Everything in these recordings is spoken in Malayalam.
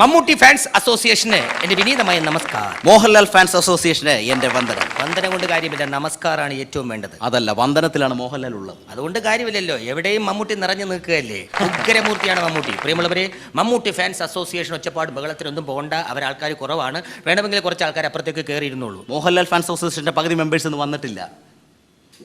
മമ്മൂട്ടി ഫാൻസ് അസോസിയേഷന് എന്റെ വിനീതമായ നമസ്കാരം. മോഹൻലാൽ ഫാൻസ് അസോസിയേഷന് എന്റെ വന്ദനം. വന്ദനം കൊണ്ട് കാര്യമില്ല നമസ്കാരമാണ് ഏറ്റവും വേണ്ടത്. അതല്ല വന്ദനത്തിലാണ് മോഹൻലാൽ ഉള്ളത്. അതുകൊണ്ട് കാര്യമില്ലല്ലോ എവിടെയും മമ്മൂട്ടി നിറഞ്ഞു നിൽക്കുകയല്ലേ? ഉഗ്രമൂർത്തിയാണ് മമ്മൂട്ടി. പ്രിയമുള്ളവരെ മമ്മൂട്ടി ഫാൻസ് അസോസിയേഷൻ ഒച്ചപ്പാട് ബഹളത്തിനൊന്നും പോകണ്ട അവരാൾക്കാർ കുറവാണ്. വേണമെങ്കിൽ കുറച്ച് ആൾക്കാർ അപ്പുറത്തേക്ക് കയറിയിരുന്നുള്ളൂ മോഹൻലാൽ ഫാൻസ് അസോസിയേഷന്റെ പകുതി മെമ്പേഴ്സ് ഒന്നും വന്നിട്ടില്ല.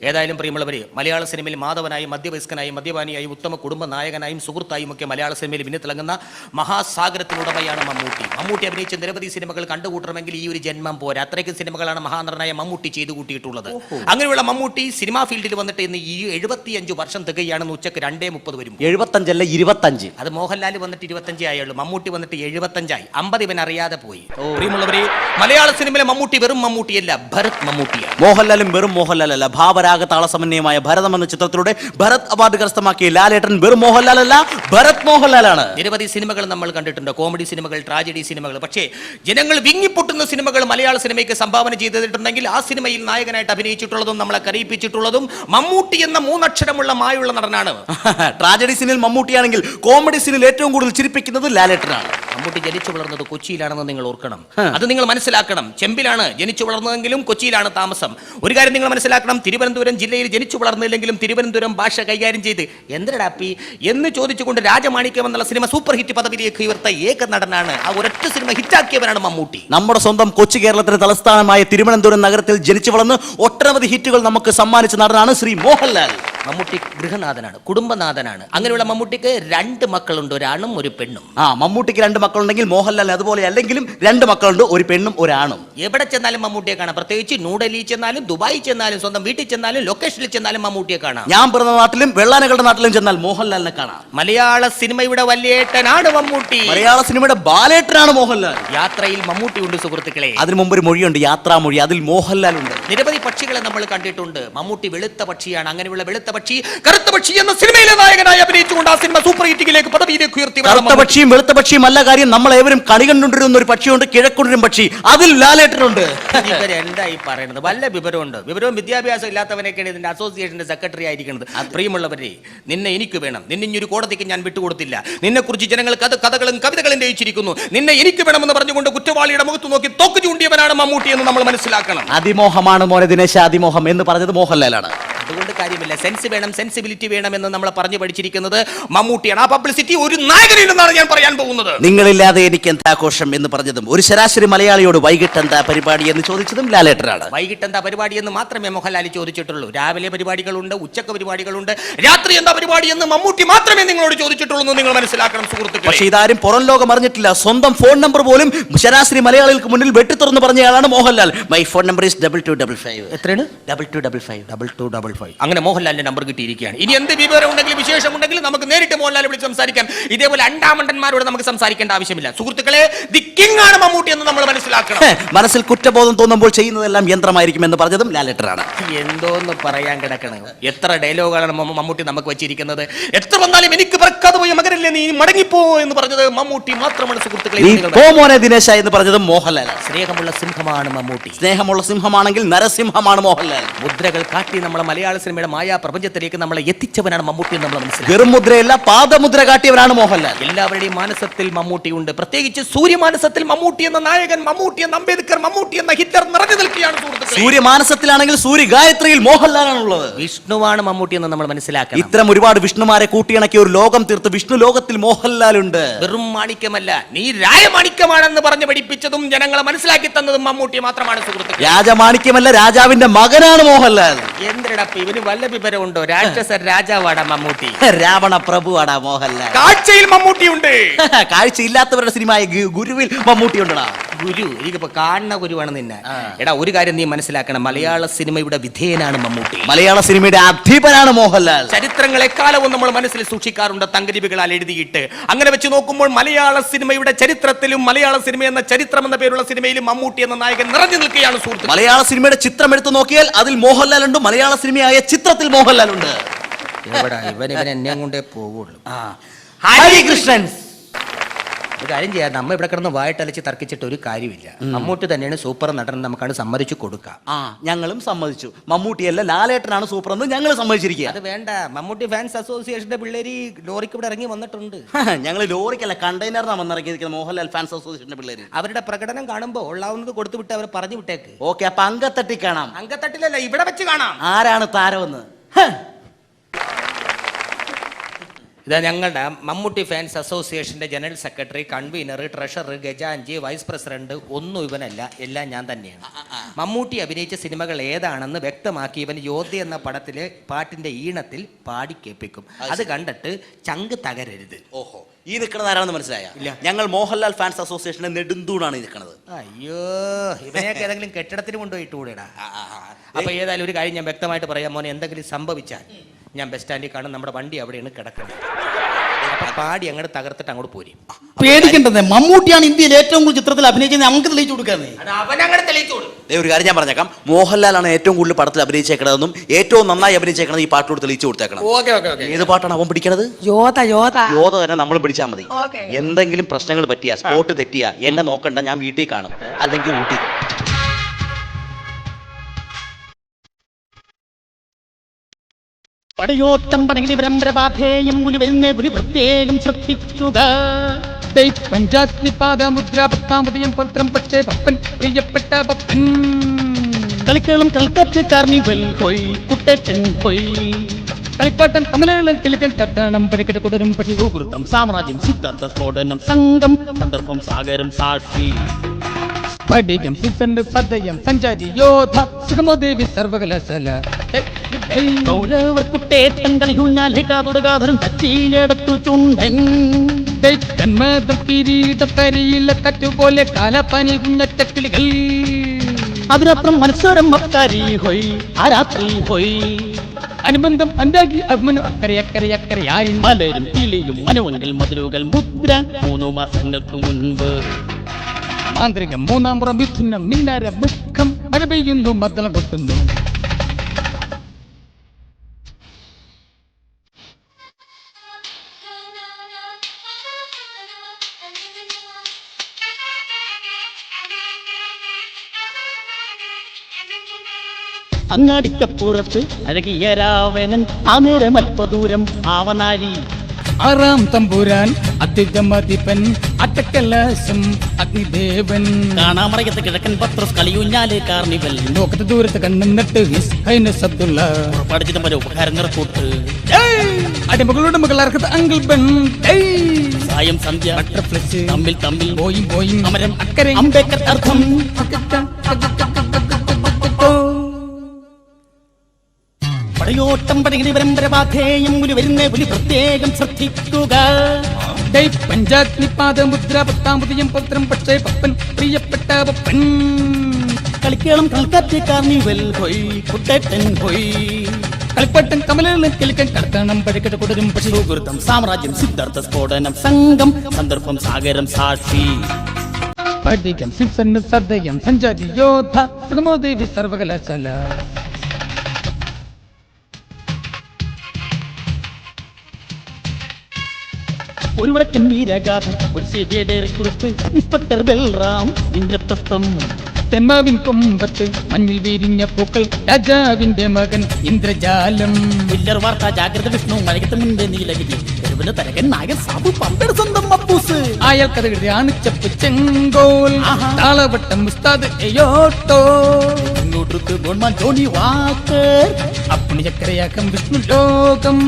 ഏതായാലും പ്രിയമുള്ളവർ മലയാള സിനിമയിൽ മാധവനായും മധ്യവയസ്കനായും മദ്യപാനിയായും ഉത്തമ കുടുംബ നായകനായും സുഹൃത്തായും ഒക്കെ മലയാള സിനിമയിൽ മിന്നിത്തിളങ്ങുന്ന മഹാസാഗരത്തിനുടമയാണ് മമ്മൂട്ടി. മമ്മൂട്ടി അഭിനയിച്ച നിരവധി സിനിമകൾ കണ്ടുകൂട്ടണമെങ്കിൽ ഈ ഒരു ജന്മം പോരാ. അത്രയ്ക്കും സിനിമകളാണ് മഹാനടനായ മമ്മൂട്ടി ചെയ്തു കൂട്ടിയിട്ടുള്ളത്. അങ്ങനെയുള്ള മമ്മൂട്ടി സിനിമാ ഫീൽഡിൽ വന്നിട്ട് ഇന്ന് ഈ എഴുപത്തിയഞ്ച് വർഷം തികയാണെന്ന് ഉച്ചയ്ക്ക് രണ്ടേ മുപ്പത് വരും. എഴുപത്തഞ്ചല്ല ഇരുപത്തഞ്ച്. അത് മോഹൻലാൽ വന്നിട്ട് ഇരുപത്തഞ്ചേ ആയുള്ളൂ. മമ്മൂട്ടി വന്നിട്ട് എഴുപത്തഞ്ചായി. അമ്പത് ഇവൻ അറിയാതെ പോയി. പ്രിയമുള്ളവരെ മലയാള സിനിമയിലെ മമ്മൂട്ടി വെറും മമ്മൂട്ടിയല്ല ഭരത് മമ്മൂട്ടിയാണ്. മോഹൻലാലും വെറും മോഹൻലാൽ അല്ല ഭാവരാഗ താളസമന്വയമായ ഭരതം എന്ന ചിത്രത്തിലൂടെ ഭരത് അവാർഡ് കരസ്ഥമാക്കിയ ലാലേട്ടൻ വെറും മോഹൻലാൽ അല്ല ഭരത് മോഹൻലാലാണ്. നിരവധി സിനിമകൾ നമ്മൾ കണ്ടിട്ടുണ്ട്. കോമഡി സിനിമകൾ ട്രാജഡി സിനിമകൾ. പക്ഷേ ജനങ്ങൾ വിങ്ങിപ്പൊട്ടുന്ന സിനിമകൾ മലയാള സിനിമയ്ക്ക് സംഭാവന ചെയ്തിട്ടുണ്ടെങ്കിൽ ആ സിനിമയിൽ നായകനായിട്ട് അഭിനയിച്ചിട്ടുള്ളതും നമ്മളെ കരയിപ്പിച്ചിട്ടുള്ളതും മമ്മൂട്ടി എന്ന മൂന്നക്ഷരമുള്ള മായുള്ള നടനാണ്. ട്രാജഡി സിനിമയിൽ മമ്മൂട്ടിയാണെങ്കിൽ കോമഡി സിനിമയിൽ ഏറ്റവും കൂടുതൽ ചിരിപ്പിക്കുന്നത് ലാലേട്ടനാണ്. മമ്മൂട്ടി ജനിച്ചു വളർന്നത് കൊച്ചിയിലാണെന്ന് നിങ്ങൾ ഓർക്കണം. അത് നിങ്ങൾ മനസ്സിലാക്കണം. ചെമ്പിലാണ് ജനിച്ചു വളർന്നതെങ്കിലും കൊച്ചിയിലാണ് താമസം. ഒരു കാര്യം നിങ്ങൾ മനസ്സിലാക്കണം. തിരുവനന്തപുരം ജില്ലയിൽ ജനിച്ചു വളർന്നില്ലെങ്കിലും തിരുവനന്തപുരം ഭാഷ കൈകാര്യം ചെയ്ത് എന്തിനടാപ്പി എന്ന് ചോദിച്ചുകൊണ്ട് രാജമാണിക്യം എന്നുള്ള സിനിമ സൂപ്പർ ഹിറ്റ് പദവിയിലേക്ക് ഉയർത്ത ഏക നടനാണ്. ആ ഒരൊറ്റ സിനിമ ഹിറ്റാക്കിയവനാണ് മമ്മൂട്ടി. നമ്മുടെ സ്വന്തം കൊച്ചി കേരളത്തിന്റെ തലസ്ഥാനമായ തിരുവനന്തപുരം നഗരത്തിൽ ജനിച്ചു വളർന്ന് ഒട്ടനവധി ഹിറ്റുകൾ നമുക്ക് സമ്മാനിച്ച നടനാണ് ശ്രീ മോഹൻലാൽ. മമ്മൂട്ടി ഗൃഹനാഥനാണ് കുടുംബനാഥനാണ്. അങ്ങനെയുള്ള മമ്മൂട്ടിക്ക് രണ്ട് മക്കളുണ്ട് ഒരാണും ഒരു പെണ്ണും. ആ മമ്മൂട്ടിക്ക് രണ്ട് മക്കളുണ്ടെങ്കിൽ മോഹൻലാൽ അതുപോലെ അല്ലെങ്കിലും രണ്ട് മക്കളുണ്ട് ഒരു പെണ്ണും ഒരാണും. എവിടെ ചെന്നാലും മമ്മൂട്ടിയെ കാണാം. പ്രത്യേകിച്ച് ന്യൂഡൽഹി ചെന്നാലും ദുബായി ചെന്നാലും സ്വന്തം വീട്ടിൽ ചെന്നാലും ലൊക്കേഷനിൽ ചെന്നാലും മമ്മൂട്ടിയെ കാണാം. ഞാൻ പിറന്ന നാട്ടിലും വെള്ളാനകളുടെ നാട്ടിലും ചെന്നാൽ മോഹൻലാലിനെ കാണാം. മലയാള സിനിമയുടെ വലിയേട്ടനാണ് മമ്മൂട്ടി. മലയാള സിനിമയുടെ ബാലേട്ടനാണ് മോഹൻലാൽ. യാത്രയിൽ മമ്മൂട്ടി ഉണ്ട് സുഹൃത്തുക്കളെ. അതിനു മുമ്പ് ഒരു മൊഴിയുണ്ട് യാത്രാമൊഴി. അതിൽ മോഹൻലാൽ ഉണ്ട്. നിരവധി പക്ഷികളെ നമ്മൾ കണ്ടിട്ടുണ്ട്. മമ്മൂട്ടി വെളുത്ത പക്ഷിയാണ് അങ്ങനെയുള്ള വെളുത്ത പക്ഷി കറുത്ത പക്ഷി എന്ന സിനിമയിലെ നായകനായി അഭിനയിച്ചുകൊണ്ട് ആ സിനിമ സൂപ്പർ ഹിറ്റിലേക്ക് പദവിയിലേക്ക് ഉയർത്തി കറുത്ത പക്ഷിയും വെളുത്ത പക്ഷിയും അല്ല കാര്യം നമ്മൾ ഏവരും കളി കണ്ടുകൊണ്ടിരുന്ന ഒരു പക്ഷിയുണ്ട് കിഴക്കൊണ്ടിരും പക്ഷി. അതിൽ ലാലേട്ടനുണ്ട്. ഇവരെന്താ ഈ പറയുന്നത് വല്ല വിവരമുണ്ട്. വിവരവും വിദ്യാഭ്യാസം ഇല്ലാത്തവനൊക്കെയാണ് ഇതിന്റെ അസോസിയേഷന്റെ സെക്രട്ടറി ആയിരിക്കുന്നത്. പ്രിയമുള്ളവരെ നിന്നെ എനിക്ക് വേണം. നിന്നെ ഇനി ഒരു കോടതിക്ക് ഞാൻ വിട്ടുകൊടുത്തില്ല. നിന്നെ കുറിച്ച് ജനങ്ങൾ കഥ കഥകളും കവിതകളും രചിച്ചിരിക്കുന്നു നിന്നെ എനിക്ക് വേണമെന്ന് പറഞ്ഞുകൊണ്ട് കുറ്റവാളിയുടെ മുഖത്ത് നോക്കി തോക്ക് ചൂണ്ടിയവനാണ് മമ്മൂട്ടി എന്ന് നമ്മൾ മനസ്സിലാക്കണം. അതിമോഹമാണ് മോനെ ദിനേശ അതിമോഹം എന്ന് പറഞ്ഞത് മോഹൻലാലാണ്. കാര്യമില്ല. സെൻസ് വേണം സെൻസിബിലിറ്റി വേണം എന്ന് നമ്മൾ പറഞ്ഞു പഠിച്ചിരിക്കുന്നത് മമ്മൂട്ടിയാണ്. ആ പബ്ലിസിറ്റി ഒരു നായകനില്ലെന്നാണ് ഞാൻ പറയാൻ പോകുന്നത്. നിങ്ങളില്ലാതെ എനിക്ക് എന്താ എന്താഘോഷം എന്ന് പറഞ്ഞതും ഒരു ശരാശരി മലയാളിയോട് വൈകിട്ട് എന്താ പരിപാടി എന്ന് ചോദിച്ചതും ലാലേട്ടനാണ്. വൈകിട്ട് എന്താ പരിപാടി എന്ന് മാത്രമേ മോഹൻലാൽ ചോദിച്ചിട്ടുള്ളൂ. രാവിലെ പരിപാടികളുണ്ട് ഉച്ചയ്ക്ക് പരിപാടികളുണ്ട് രാത്രി എന്താ പരിപാടി എന്ന് മമ്മൂട്ടി മാത്രമേ നിങ്ങളോട് ചോദിച്ചിട്ടുള്ളൂ എന്ന് നിങ്ങൾ മനസ്സിലാക്കണം സുഹൃത്തുക്കളെ. പക്ഷേ ഇതാരും പുറം ലോകം അറിഞ്ഞിട്ടില്ല. സ്വന്തം ഫോൺ നമ്പർ പോലും ശരാശരി മലയാളികൾക്ക് മുന്നിൽ വെട്ടിത്തുറന്ന് പറഞ്ഞയാളാണ് Mohanlal. My phone number is double two double five എത്രയാണ്? Double two double five double two double five അങ്ങനെ മോഹൻലാലിന്റെ നമ്പർ കിട്ടിയിരിക്കുകയാണ്. ഇനി എന്ത് വിവരം ഉണ്ടെങ്കിലും വിശേഷം ഉണ്ടെങ്കിലും നമുക്ക് നേരിട്ട് മോഹൻലാൽ വിളിച്ച് സംസാരിക്കാം. ഇതേപോലെ അണ്ടാമണ്ടന്മാരോട് നമുക്ക് സംസാരിക്കേണ്ട ആവശ്യമില്ല. സുഹൃത്തുക്കളെ ദി കിങ് ആണ് മമ്മൂട്ടി എന്ന് നമ്മൾ മനസ്സിലാക്കണം. മനസ്സിൽ കുറ്റബോധം തോന്നുമ്പോൾ ചെയ്യുന്നതെല്ലാം യന്ത്രമായിരിക്കും എന്ന് പറഞ്ഞതും ലാലറ്ററാണ് എന്തോന്ന് പറയാൻ കിടക്കണ. എത്ര ഡയലോഗാണ് മമ്മൂട്ടി നമുക്ക് വെച്ചിരിക്കുന്നത്. എത്ര വന്നാലും എനിക്ക് പറക്കാതെ പോയി മകരല്ലേ നീ മടങ്ങിപ്പോ എന്ന് പറഞ്ഞത് മമ്മൂട്ടി മാത്രമാണ് സുഹൃത്തുക്കളെ. ദിനേശ എന്ന് പറഞ്ഞതും മോഹൻലാൽ സ്നേഹമുള്ള സിംഹമാണ് മമ്മൂട്ടി. സ്നേഹമുള്ള സിംഹമാണെങ്കിൽ നരസിംഹമാണ് മോഹൻലാൽ. മുദ്രകൾ കാട്ടി നമ്മളെ മലയാള സിനിമയുടെ മായാ പ്രപഞ്ചത്തിലേക്ക് നമ്മളെ എത്തിച്ചവനാണ് മമ്മൂട്ടി എന്ന് നമ്മൾ മനസ്സിലാക്കി. വെറും മുദ്രയല്ല പാദമുദ്ര കാട്ടിയവനാണ് മോഹൻലാൽ. എല്ലാവരുടെയും മാനസത്തിൽ മമ്മൂട്ടി ഉണ്ട്. പ്രത്യേകിച്ച് സൂര്യമാനസത്തിൽ മമ്മൂട്ടി എന്ന നായകൻ മമ്മൂട്ടി എന്ന അംബേദ്കർ മമ്മൂട്ടി എന്ന ഹിറ്റ്ലർ നിറഞ്ഞു നിൽക്കുകയാണ് സൂര്യമാനസത്തിലാണെങ്കിൽ സൂര്യ ഗായത്രിയിൽ മോഹൻലാലാണുള്ളത്. വിഷ്ണുവാണ് മമ്മൂട്ടി എന്ന് നമ്മൾ മനസ്സിലാക്കണം. ഇത്തരം ഒരുപാട് വിഷ്ണുമാരെ കൂട്ടിയിണക്കിയ ഒരു ലോകം തീർത്ത് വിഷ്ണു ലോകത്തിൽ മോഹൻലാൽ ഉണ്ട് വെറും മാണിക്യമല്ല നീ രായമാണിക്യമാണെന്ന് പറഞ്ഞ് പഠിപ്പിച്ചതും ജനങ്ങളെ മനസ്സിലാക്കി തന്നതും മമ്മൂട്ടി മാത്രമാണ് സുഹൃത്തുക്കളെ. രാജമാണിക്യമല്ല രാജാവിന്റെ മകനാണ് മോഹൻലാൽ. എന്തിനടപ്പ് ഇവന് വല്ല വിവരമുണ്ടോ രാക്ഷസ രാജാവാടാ മമ്മൂട്ടി. രാവണ പ്രഭുവാടാ മോഹൻലാൽ. കാഴ്ചയിൽ മമ്മൂട്ടി ഉണ്ട് കാഴ്ചയില്ലാത്തവരുടെ സിനിമയായ ഗു- ഗുരുവിൽ മമ്മൂട്ടി ഉണ്ടടാ ഗുരു എനിക്കിപ്പോ കാണുന്ന ഗുരുവാണ് നിന്നെ. എടാ ഒരു കാര്യം നീ മനസ്സിലാക്കണം. മലയാള സിനിമയുടെ വിധേയനാണ് മമ്മൂട്ടി. മലയാള സിനിമയുടെ അധീപനാണ് മോഹൻലാൽ. ചരിത്രങ്ങളെ കാലവും നമ്മൾ മനസ്സിൽ സൂക്ഷിക്കാറുണ്ട് തങ്കരിപികളാൽ എഴുതിയിട്ട്. അങ്ങനെ വെച്ച് നോക്കുമ്പോൾ മലയാള സിനിമയുടെ ചരിത്രത്തിലും മലയാള സിനിമ എന്ന ചരിത്രം എന്ന പേരുള്ള സിനിമയിലും മമ്മൂട്ടി എന്ന നായകൻ നിറഞ്ഞു നിൽക്കുകയാണ് സുഹൃത്ത് മലയാള സിനിമയുടെ ചിത്രം എടുത്തു നോക്കിയാൽ അതിൽ മോഹൻലാൽ ഉണ്ട് മലയാള സിനിമയായ ചിത്രത്തിൽ മോഹൻലാൽ ഉണ്ട് എവിടാ? ഇവൻ ഇവൻ എന്നെ കൊണ്ടേ പോവുള്ളൂ. ഹരികൃഷ്ണൻ. ഒരു കാര്യം ചെയ്യാം. നമ്മൾ ഇവിടെ കിടന്ന് വായിട്ടലച്ച് തർക്കിച്ചിട്ട് ഒരു കാര്യമില്ല. മമ്മൂട്ടി തന്നെയാണ് സൂപ്പർ നടൻ നമുക്കാണ് സമ്മതിച്ചു കൊടുക്കാം. ആ ഞങ്ങളും സമ്മതിച്ചു. മമ്മൂട്ടിയല്ല ലാലേട്ടനാണ് സൂപ്പർ എന്ന് ഞങ്ങൾ സമ്മതിച്ചിരിക്കുക അത് വേണ്ട. മമ്മൂട്ടി ഫാൻസ് അസോസിയേഷന്റെ പിള്ളേര് ലോറിക്ക് ഇവിടെ ഇറങ്ങി വന്നിട്ടുണ്ട്. ഞങ്ങൾ ലോറിക്കല്ല കണ്ടെയ്നറിനാണ് വന്നിറങ്ങിയിരിക്കുന്നത് മോഹൻലാൽ ഫാൻസ് അസോസിയേഷന്റെ പിള്ളേര്. അവരുടെ പ്രകടനം കാണുമ്പോൾ ഉള്ളാവുന്നത് കൊടുത്തു വിട്ട് അവർ പറഞ്ഞു വിട്ടേക്ക്. ഓക്കെ അപ്പൊ അങ്കത്തട്ടി കാണാം. അങ്കത്തട്ടിലല്ല ഇവിടെ വെച്ച് കാണാം. ആരാണ് താരമെന്ന്? ഇതാ ഞങ്ങളുടെ മമ്മൂട്ടി ഫാൻസ് അസോസിയേഷന്റെ ജനറൽ സെക്രട്ടറി കൺവീനർ ട്രഷറർ ഗജാൻജി വൈസ് പ്രസിഡന്റ് ഒന്നും ഇവനല്ല എല്ലാം ഞാൻ തന്നെയാണ്. മമ്മൂട്ടി അഭിനയിച്ച സിനിമകൾ ഏതാണെന്ന് വ്യക്തമാക്കി ഇവൻ യോദ്ധ എന്ന പടത്തിലെ പാട്ടിന്റെ ഈണത്തിൽ പാടി കേൾപ്പിക്കും. അത് കണ്ടിട്ട് ചങ്ക് തകരരുത്. ഓഹോ. ഈ നിൽക്കുന്നത് ആരാണെന്ന് മനസ്സിലായ? ഞങ്ങൾ മോഹൻലാൽ ഫാൻസ് അസോസിയേഷന്റെ നെടുന്തൂണാണ് ഈ നിൽക്കുന്നത് അയ്യോ ഇവനെയൊക്കെ ഏതെങ്കിലും കെട്ടിടത്തിന് കൊണ്ടുപോയിട്ട് കൂടെടാ അപ്പൊ ഏതായാലും ഒരു കാര്യം ഞാൻ വ്യക്തമായിട്ട് പറയാം. മോനെ എന്തെങ്കിലും സംഭവിച്ചാൽ ഞാൻ ബസ് സ്റ്റാൻഡിൽ കാണും നമ്മുടെ വണ്ടി അവിടെയാണ് കിടക്കുന്നത്. പാടി അങ്ങോട്ട് തകർത്തിട്ട് അങ്ങോട്ട് പോരും. പേടിക്കണ്ടത് മമ്മൂട്ടിയാണ് ഇന്ത്യയിൽ ഏറ്റവും കൂടുതൽ ചിത്രത്തിൽ അഭിനയിച്ചത് നമുക്ക് തെളിയിച്ചു കൊടുക്കാന്നേ അവൻ അങ്ങോട്ട് തെളിയിച്ചു കൊടുക്കും ദേ ഒരു കാര്യം ഞാൻ പറഞ്ഞേക്കാം. മോഹൻലാലാണ് ഏറ്റവും കൂടുതൽ പടത്തിൽ അഭിനയിച്ചേക്കണതെന്നും ഏറ്റവും നന്നായി അഭിനയിച്ചേക്കണത് ഈ പാട്ടോട് തെളിയിച്ചു കൊടുത്തേക്കണം. ഓക്കെ ഓക്കെ ഓക്കെ ഏത് പാട്ടാണ് അവൻ പിടിക്കണത്? യോധ യോധ. യോധ തന്നെ നമ്മൾ പിടിച്ചാൽ മതി. എന്തെങ്കിലും പ്രശ്നങ്ങൾ പറ്റിയ സ്പോട്ട് തെറ്റിയാ എന്നെ നോക്കണ്ട ഞാൻ വീട്ടിൽ കാണും. അല്ലെങ്കിൽ ഊട്ടി. പടയോട്ടം പടകിടി പരമ്പരപാധേയം മുനി വരുന്ന ഒരു പ്രത്യേകം ശ്രദ്ധിക്കുക. പഞ്ചാഗ്നി പാദമുദ്ര പത്താമതയും പത്രം പക്ഷേ പപ്പൻ പ്രിയപ്പെട്ട പപ്പൻ കളിക്കളം കളിക്കാറ്റ് കാർണിവൽ പോയി കുട്ടേട്ടൻ പോയി കളിപ്പാട്ടൻ കമലകളും കിളിക്കൽ തട്ടണം പരിക്കട്ട് കുടരും പക്ഷി. ഭൂകൃതം സാമ്രാജ്യം സിദ്ധാർത്ഥ സ്ഫോടനം സംഘം സന്ദർഭം സാഗരം സാക്ഷി. പടികം സിപ്പന്റെ പദയം സഞ്ചാരി യോധ സുഗമദേവി സർവകലാശാല. കൗരവർ കുട്ടേറ്റൻ കളിഹുഞ്ഞാലിക്കാതൊടുകാതരും കച്ചിയിലെടുത്തു ചുണ്ടൻ. കന്മതം കിരീടത്തരിയിലെ കറ്റുപോലെ കാലപ്പനി കുഞ്ഞറ്റക്കിളികൾ അതിനപ്പുറം മത്സരം മക്കാരി ഹൊയ് ആ രാത്രി ഹൊയ്. അനുബന്ധം അന്താക്കി മലരും കിളിയും മനുവെങ്കിൽ മധുരകൾ മുദ്ര മൂന്നു മാസങ്ങൾക്ക് മുൻപ്. മാന്ത്രികം മൂന്നാം പുറം മിഥുനം മിന്നാര ദുഃഖം മഴ പെയ്യുന്നു മദ്ദളം കൊട്ടുന്നു. അങ്ങാടിക്കപ്പുറത്ത് അഴകിയ രാവണൻ ആ നേരം അല്പദൂരം ആവനാരി ആറാം തമ്പുരാൻ അതിഥമതിപ്പൻ അട്ടക്കലാശം അഗ്നിദേവൻ കാണാമറയത്ത് കിഴക്കൻ പത്രസ് കളിയൂഞ്ഞാൽ കാർണിവൽ. നോക്കത്തെ ദൂരത്ത് കണ്ണുന്നിട്ട് ഹിസ് ഹൈനസ് അബ്ദുള്ള പഠിച്ചിട്ട് വരെ ഉപകാരം നിറക്കൂട്ട്. അടിമകളുടെ മകളാർക്കത്ത് അങ്കിൾ ബെൻ. സായം സന്ധ്യ. ബട്ടർഫ്ലൈസ് തമ്മിൽ തമ്മിൽ. പോയി പോയി അമരം അക്കരെ അംബേക്കർ അർത്ഥം. പടയോട്ടം പടകിടി പരമ്പരപാധേയം ഒരു വരുന്ന പുലി പ്രത്യേകം ശ്രദ്ധിക്കുക. പഞ്ചാഗ്നി പത്താം പുതിയം പത്രം പക്ഷേ പപ്പൻ പ്രിയപ്പെട്ട പപ്പൻ. കളിക്കേളം കളിക്കാറ്റ് കാർണിവൽ പോയി കുട്ടേട്ടൻ പോയി കളിപ്പട്ടൻ കമലകളും കിളിക്കൻ കടത്തണം പഴക്കട്ട് കുടരും പക്ഷി സുഹൃത്തം സാമ്രാജ്യം സിദ്ധാർത്ഥ സ്ഫോടനം സംഘം സന്ദർഭം സാഗരം സാക്ഷി. പടികം സിംസന് സദയം സഞ്ചാരി യോധ സുഗമോദേവി സർവകലാശാല. ഒരു വടക്കൻ വീരഗാഥ ഒരു സിബിയുടെ കുറിപ്പ് ഇൻസ്പെക്ടർ ബൽറാം ഇന്ദ്രപ്രസ്ഥം തെമ്മാവിൻ കൊമ്പത്ത് മഞ്ഞിൽ വീരിഞ്ഞ പൂക്കൾ രാജാവിന്റെ മകൻ ഇന്ദ്രജാലം. വില്ലർ വാർത്ത ജാഗ്രത വിഷ്ണു മഴകത്ത് മുൻപേ നീലഗിരി തരകൻ നായകൻ സാബു പന്തർ സ്വന്തം മപ്പൂസ് ആയൽ കഥകളുടെ ആണിച്ചപ്പ് ചെങ്കോൽ. താളവട്ടം ഉസ്താദ് എയോട്ടോ. ഇങ്ങോട്ട് ഗോൺമാൻ ജോണി വാക്കർ. അപ്പുണി ചക്കരയാക്കം വിഷ്ണു ലോകം.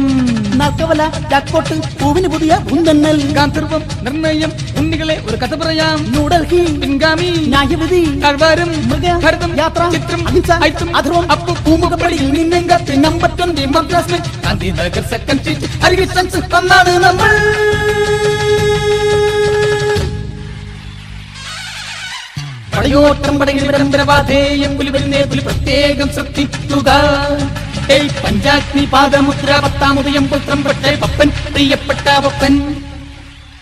നാൽക്കവല ജാക്കോട്ട് പൂവിന് പുതിയ പൂന്തന്നൽ ഗാന്ധർവം നിർണയം ഉണ്ണികളെ ഒരു കഥ പറയാം. ന്യൂഡൽഹി പിൻഗാമി ന്യായവിധി താഴ്വാരം മൃഗ, ഭരതം യാത്ര, ചിത്രം അഹിംസ, ഐത്തം അധർവം, അപ്പു പൂമുഖപ്പടി നിന്നെങ്കത്തി number twenty Madras Gandhinagar second street Harikrishnans തന്നാണ് നമ്മൾ. പടയോട്ടം പടകിൽ പരമ്പരവാധേയം പുലിവരുന്നേ പുലി പ്രത്യേകം ശ്രദ്ധിക്കുക. പഞ്ചാഗ്നി പാദമുദ്ര പത്താമുദയം പുത്രം പക്ഷേ പപ്പൻ പ്രിയപ്പെട്ട പപ്പൻ.